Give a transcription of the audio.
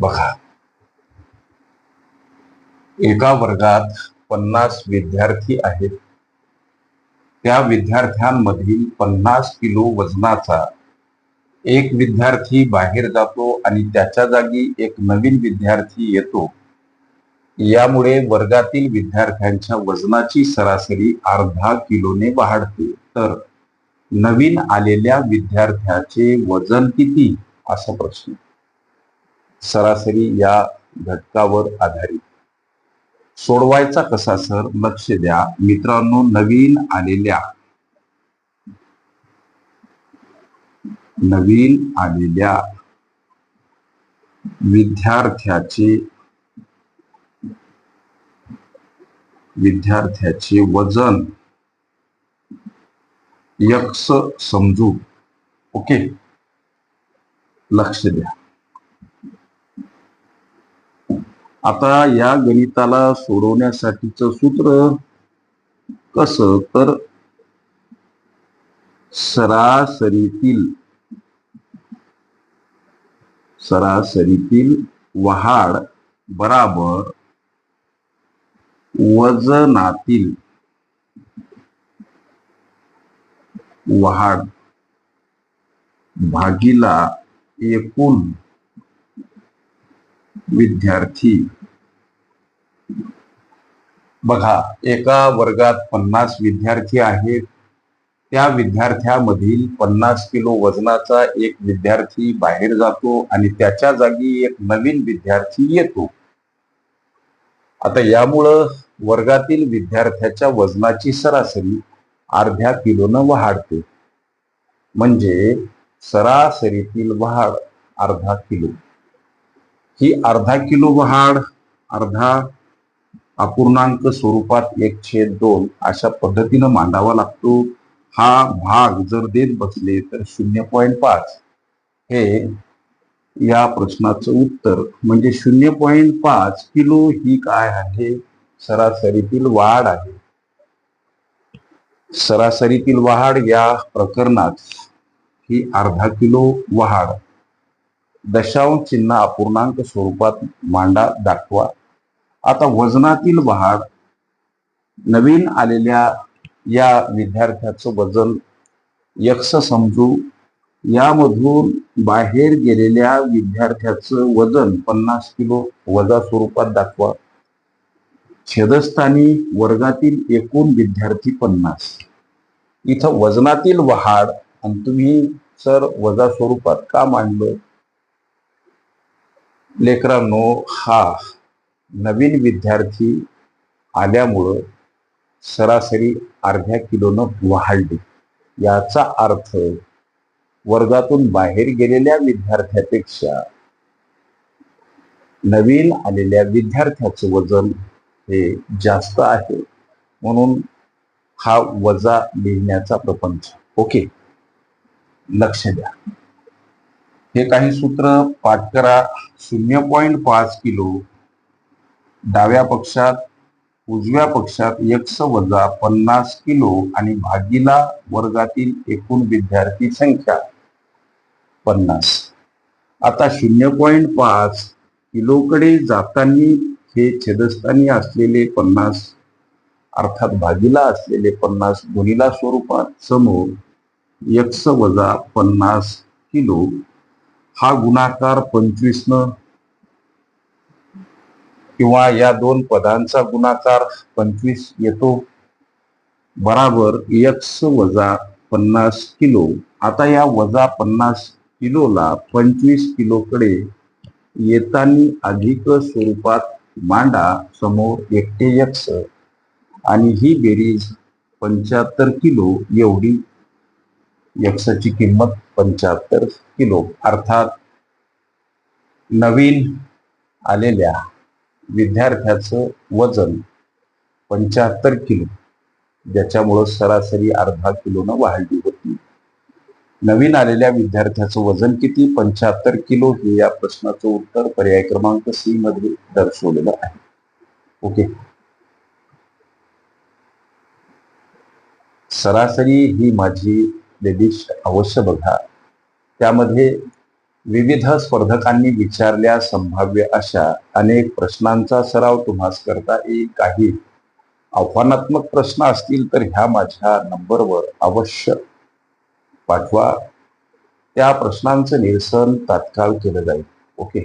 बघा. एका वर्गात पन्नास विद्यार्थी आहेत. त्या विद्यार्थ्यांमधील पन्नास किलो वजनाचा एक विद्यार्थी बाहेर जातो आणि त्याच्या जागी एक नवीन विद्यार्थी येतो. यामुळे वर्गातील विद्यार्थ्यांच्या वजनाची सरासरी अर्धा किलोने वाढते. तर नवीन आलेल्या विद्यार्थ्याचे वजन किती? असा प्रश्न. सरासरी या घटकावर आधारित. सोडवायचा कसा सर? लक्ष द्या. मित्रांनो नवीन आलेल्या. नवीन आलेल्या विद्यार्थ्याचे विद्यार्थ्याचे वजन यक्ष समजू. ओके? लक्ष द्या. आता या गणिताला सोडवण्यासाठीच सूत्र कसं? तर सरासरीतील सरासरीतील वहाड बराबर वजनातील वहाड भागीला एकूण विद्यार्थी. बघा एका वर्गात पन्नास विद्यार्थी आहेत. त्या विद्यार्थ्यामधील पन्नास किलो वजनाचा एक विद्यार्थी बाहेर जातो आणि त्याच्या जागी एक नवीन विद्यार्थी येतो. आता यामुळं वर्गातील विद्यार्थ्याच्या वजनाची सरासरी अर्ध्या किलोनं वाढते. म्हणजे सरासरीतील वाढ अर्धा किलो. ही अर्धा किलो वाढ अर्धा अपूर्णांक स्वरूपात एक छेद दोन अशा पद्धतीनं मांडावा लागतो. हा भाग जर देत बसले तर शून्य पॉईंट पाच. हे या प्रश्नाचं उत्तर. म्हणजे शून्य पॉईंट पाच किलो ही काय आहे? सरासरीतील वाढ आहे. सरासरीतील वाढ या प्रकरणात ही अर्धा किलो वाढ. दशांश चिन्ह अपूर्णांक स्वरूपात मांडा दाखवा. आता वजनातील वाढ. नवीन आलेल्या या विद्यार्थ्याचं वजन यक्ष समजू. यामधून बाहेर गेलेल्या विद्यार्थ्याचं वजन पन्नास किलो वजा स्वरूपात दाखवा. छेदस्थानी वर्गातील एकूण विद्यार्थी पन्नास. इथं वजनातील वहाड आणि तुम्ही सर वजा स्वरूपात का मांडलं? लेकरांनो हा नवीन विद्यार्थी आल्यामुळं सरासरी अर्ध्या किलोनं वाढली याचा अर्थ वर्गातून बाहेर गेलेल्या विद्यार्थ्यापेक्षा नवीन आलेल्या विद्यार्थ्याचं वजन हे जास्त आहे. म्हणून हा वजा लिहिण्याचा प्रपंच. ओके? लक्ष द्या. हे काही सूत्र पाठ करा. शून्य पॉईंट पाच किलो. डाव्या पक्षात उजव्या पक्षात यक्ष वजा पन्नास किलो आणि भागीला वर्गातील एकूण विद्यार्थी संख्या पन्नास. आता शून्य पॉईंट पाच किलोकडे जाताना हे छेदस्थानी असलेले पन्नास अर्थात भागीला असलेले पन्नास गुणिला स्वरूपात समोर यक्ष वजा पन्नास किलो हा गुणाकार पंचवीसनं किंवा या दोन पदांचा गुणाकार पंचवीस येतो. बराबर यक्स वजा पन्नास किलो. आता या वजा पन्नास किलोला पंचवीस किलोकडे येतानी अधिक स्वरूपात मांडा समोर एकटे यक्स. आणि ही बेरीज पंच्याहत्तर किलो एवढी यक्षाची किंमत पंच्याहत्तर किलो. अर्थात नवीन आलेल्या विद्यार्थ्याचं वजन पंच्याहत्तर किलो. ज्याच्यामुळं सरासरी अर्धा किलोनं वाढली होती. नवीन आलेल्या विद्यार्थ्याचं वजन किती? पंच्याहत्तर किलो हे या प्रश्नाचं उत्तर पर्याय क्रमांक सी मध्ये दर्शवलेलं आहे. ओके. सरासरी ही माझी लेडीज अवश्य बघा. त्यामध्ये विविध स्पर्धकांनी विचारल्या संभाव्य अशा अनेक प्रश्नांचा सराव तुम्हास करता येईल काही. आव्हानात्मक प्रश्न असतील तर ह्या माझ्या नंबरवर अवश्य पाठवा. त्या प्रश्नांचं निरसन तात्काळ केलं जाईल. ओके.